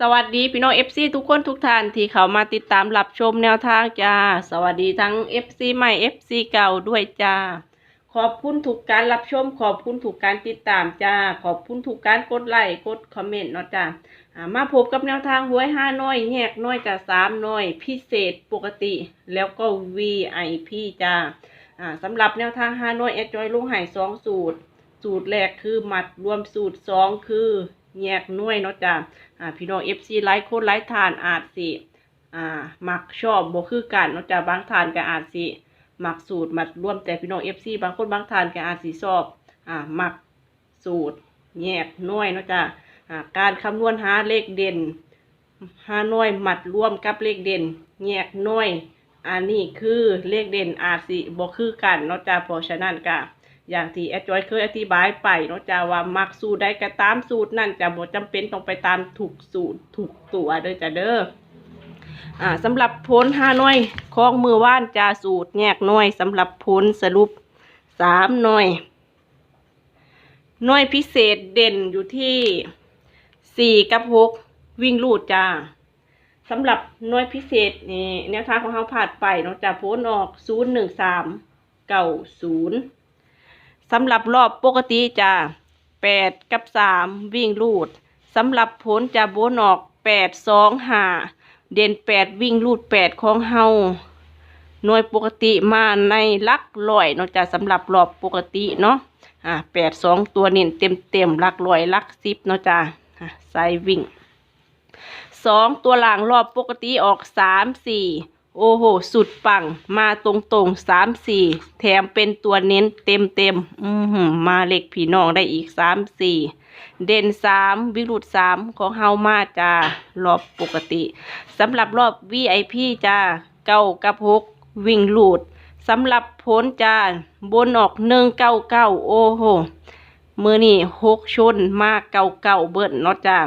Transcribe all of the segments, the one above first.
สวัสดีพี่น้อง FC ทุกคนทุกท่านที่เขามาติดตามรับชมแนวทางจ้า สวัสดีทั้ง FC ใหม่ FC เก่าด้วยจ้า ขอบคุณทุกการรับชม ขอบคุณทุกการติดตามจ้า ขอบคุณทุกการกดไลค์กดคอมเมนต์เนาะจ้ามาพบกับแนวทางหวยห้าน้อยแยกน้อยจาสามน้อย พิเศษปกติ แล้วก็ VIP จ้าอ่าสำหรับแนวทางห้าน้อยแอดจอยลุงหายสองสูตร สูตรแรกคือหมัดรวมสูตรสองคือ แยกน่วยเนาะจ้าอ่าพี่น้อง FC ไลค์โคนไลค์ทานอาจสิอ่ามักชอบบ่คือกันเนาะจ้ะบางทานก็อาจสิมักสูตรมัดร่วมแต่พี่น้อง FC บางคนบางทานก็อาจสิชอบอ่ามักสูตรแยกน่วยเนาะจ้ะอ่าการคำนวณหาเลขเด่นหาหน่วยมัดร่วมกับเลขเด่นแยกหน่วยอันนี้คือเลขเด่นอาจสิบ่คือกันเนาะจ้ะเพราะฉะนั้นก็ อย่างที่แอดจอยเคยอธิบายไปเนาะจ้าว่ามักสูตรใดก็ตามสูตรนั่นจะบ่จำเป็นต้องไปตามถูกสูตรถูกตัวเด้อจ้าเด้ออ่าสำหรับผลห้าหน่วยของมือว่านจาสูตรแยกหน่วยสำหรับผลสรุปสามหน่วยหน่วยพิเศษเด่นอยู่ที่สี่กับหกวิ่งลูดจ้าสำหรับหน่วยพิเศษนี่แนวทางของเขาผ่านไปเนาะจ้าผลออกศูนย์หนึ่งสามเก้าศูนย์ สำหรับรอบปกติจะแปดกับสามวิ่งรูดสำหรับผลจะโบนออกแปดสองหาเด่นแปดวิ่งรูดแปดของเฮาหน่วยปกติมาในลักร้อยเนาะจะสำหรับรอบปกติเนาะอ่าแปดสองตัวเน้นเต็มเต็มๆลักร้อยลักสิบเนาะจ้ะอะใส่วิ่งสองตัวหลังรอบปกติออกสามสี่ โอ้โห สุดปัง มาตรงตรงสามสี่ แถมเป็นตัวเน้นเต็มเต็ม อือหือมาเล็กพี่น้องได้อีกสามสี่ เด่นสามวิรุดสามของเฮามาจ้ารอบปกติ สำหรับรอบ VIP จ้าเก้ากับหกวิ่งลูดสำหรับผลจ้าบนออกหนึ่งเก้าเก้าโอ้โห มือนี่หกชนมาเก้าเก้าเบิ้ลเนาะจ้า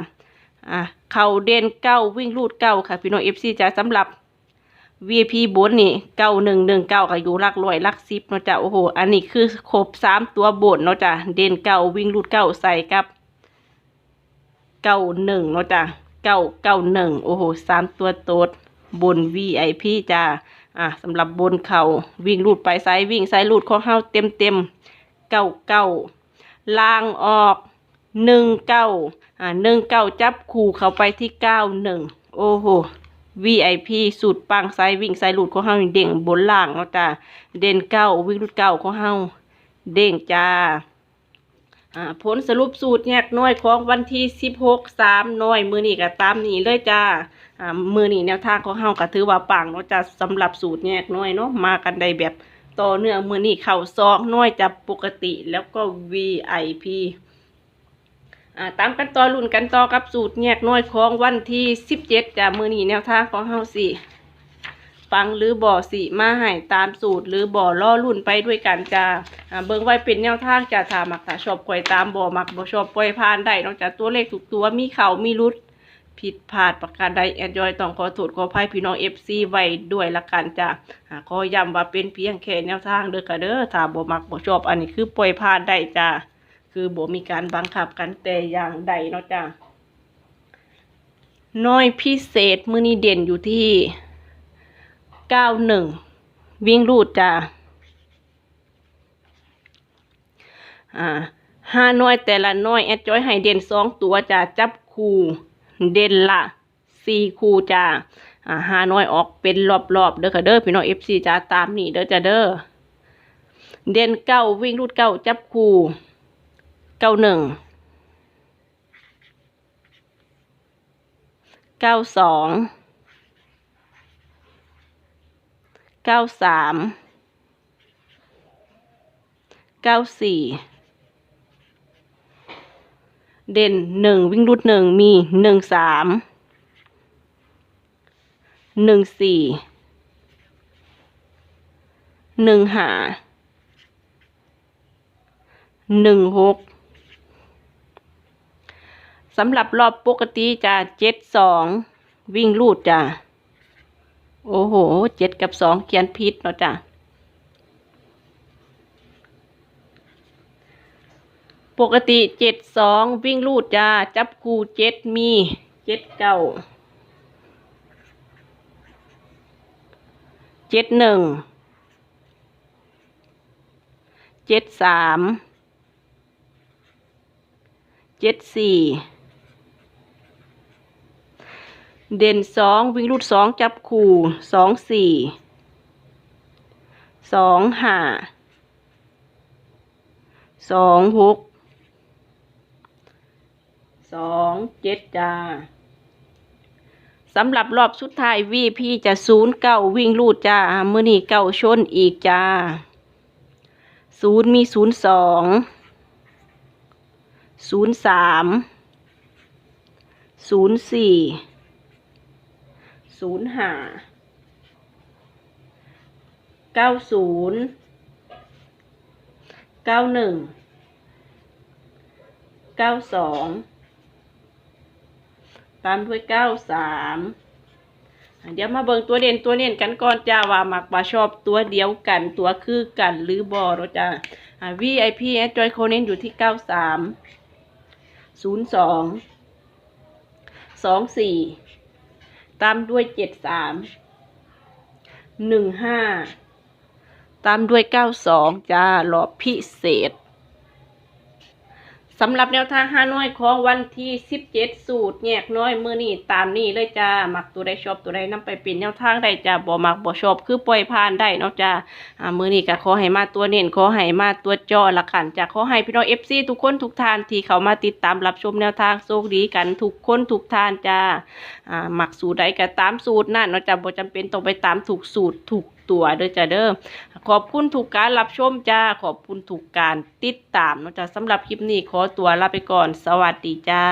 อะ เข่าเด่นเก้าวิ่งลูดเก้าค่ะ พี่น้องเอฟซีจ้าสำหรับ VIP บนนี่เก้าหนึ่งหนึ่งเก้าก็อยู่ลักร้อยหลักสิบเนาะจ้ะโอ้โห อันนี้คือครบสามตัวบนเนาะจ้ะเด่นเก้าวิ่งรูดเก้าใส่กับเก้าหนึ่งเนาะจ้ะเก้าเก้าหนึ่งโอ้โหสามตัวโตดบน VIP จ้าอะสำหรับบนเขาวิ่งรูดไปไซวิ่งไซรูดข้องเฮาเต็มเต็มเก้าเก้าล่างออกหนึ่งเก้าอ่าหนึ่งเก้าจับคู่เขาไปที่เก้าหนึ่งโอ้โห VIP สูตรปังไซวิ่งไซหลุดของเฮาเด้งบนล่างเนาะจ้าเด่นเก้าวิ่งรุดเก้าของเฮาเด้งจ้าผลสรุปสูตรแยกน่วยของวันที่สิบหกสามน่วยมือนี้ก็ตามนี้เลยจ้ามือนี้แนวทางของเฮาก็ถือว่าปังเนาะจ้าสำหรับสูตรแยกน่วยเนาะมากันได้แบบต่อเนื่องมือนี้เข้าซอกน่วยจะปกติแล้วก็ VIP อ่าตามกันต่อรุ่นกันต่อกับสูตรแยกน้อยของวันที่สิบเจ็ดจากมือหนีแนวทางของเฮาสิฟังหรือบ่อสิมาให้ตามสูตร หรือบ่อล่อรุ่นไปด้วยกันจ้าเบิ่งไว้เป็นแนวทางจะถามักถ้าชอบกวยตามบ่อมักบ่ชอบปล่อยผ่านได้นอกจากตัวเลขถูกตัวมีเข่ามีรุดผิดพลาดประการใดแอนดรอยต้องขอโทษขออภัยพี่น้องเอฟซีไว้ด้วยละกันจ้ะขอย้ำว่าเป็นเพียงแค่แนวทางเด้อค่ะเด้อถ้าบ่มักบ่ชอบอันนี้คือปล่อยผ่านได้จ้า คือบ่มีการบังคับกันแต่อย่างใดเนาะจ้ะน้อยพิเศษมือนี้เด่นอยู่ที่เก้าหนึ่งวิ่งรูดจ้ะอ่าห้าน้อยแต่ละน้อยแอดจอยให้เด่นสองตัวจ้ะจับคู่เด่นละสี่คู่จ้ะอ่าห้าน้อยออกเป็นรอบๆเด้อค่ะเด้อพี่น้องเอฟซีจ้าตามนี่เด้อจ้ะเด้อเด่นเก้าวิ่งรูดเก้าจับคู่ เก้าหนึ่ง เก้าสอง เก้าสาม เก้าสี่ เด่นหนึ่งวิ่งรุดหนึ่งมีหนึ่งสาม หนึ่งสี่ หนึ่งหาหนึ่งหก สำหรับรอบปกติจะเจ็ดสองวิ่งลูดจ้ะ โอ้โหเจ็ดกับสองเขียนผิดเนาะจ้ะปกติเจ็ดสองวิ่งลูดจ้า จับคู่เจ็ดมีเจ็ดเก้าเจ็ดหนึ่งเจ็ดสามเจ็ดสี่ เด่นสองวิ่งรูดสองจับคู่สองสี่สองห้าสองหกสองเจ็ดจ้าสำหรับรอบสุดท้ายวีพี่จะศูนย์เก้าวิ่งรูดจ้ามือนี่เก้าชนอีกจ้าศูนย์มีศูนย์สองศูนย์สามศูนย์สี่ ศูนย์ห้าเก้าศูนย์เก้าหนึ่งเก้าสองตามด้วยเก้าสามเดี๋ยวมาเบิ่งตัวเด่นตัวเน่นกันก่อนจ้าว่ามักว่าชอบตัวเดียวกันตัวคือกันหรือบอเนาะจ้าอ่า VIP แอดจอยโคเน้นอยู่ที่เก้าสามศูนย์สองสองสี่ ตามด้วยเจ็ดสามหนึ่งห้าตามด้วยเก้าสองจ้ารอบพิเศษ สำหรับแนวทางห้าน้อยของวันที่สิบเจ็ดสูตรแยกน้อยมือนี่ตามนี่เลยจ้ามักตัวใดชอบตัวใดนำไปเป็นแนวทางได้จ้าบ่มักบ่ชอบคือปล่อยผ่านได้เนาะจ้าอ่ามือนี้ก็ขอให้มาตัวเน้นขอให้มาตัวจอละกันจะขอให้พี่น้องเอฟซีทุกคนทุกท่านที่เขามาติดตามรับชมแนวทางโชคดีกันทุกคนทุกท่านจ้าอ่าหมักสูตรใดก็ตามสูตรนั่นเนาะจ้าบ่จำเป็นต้องไปตามถูกสูตรถูก ตัวเด้อจ้าเด้อขอบคุณทุกการรับชมจ้า ขอบคุณทุกการติดตามเนาะจ้าสำหรับคลิปนี้ขอตัวลาไปก่อน สวัสดีจ้า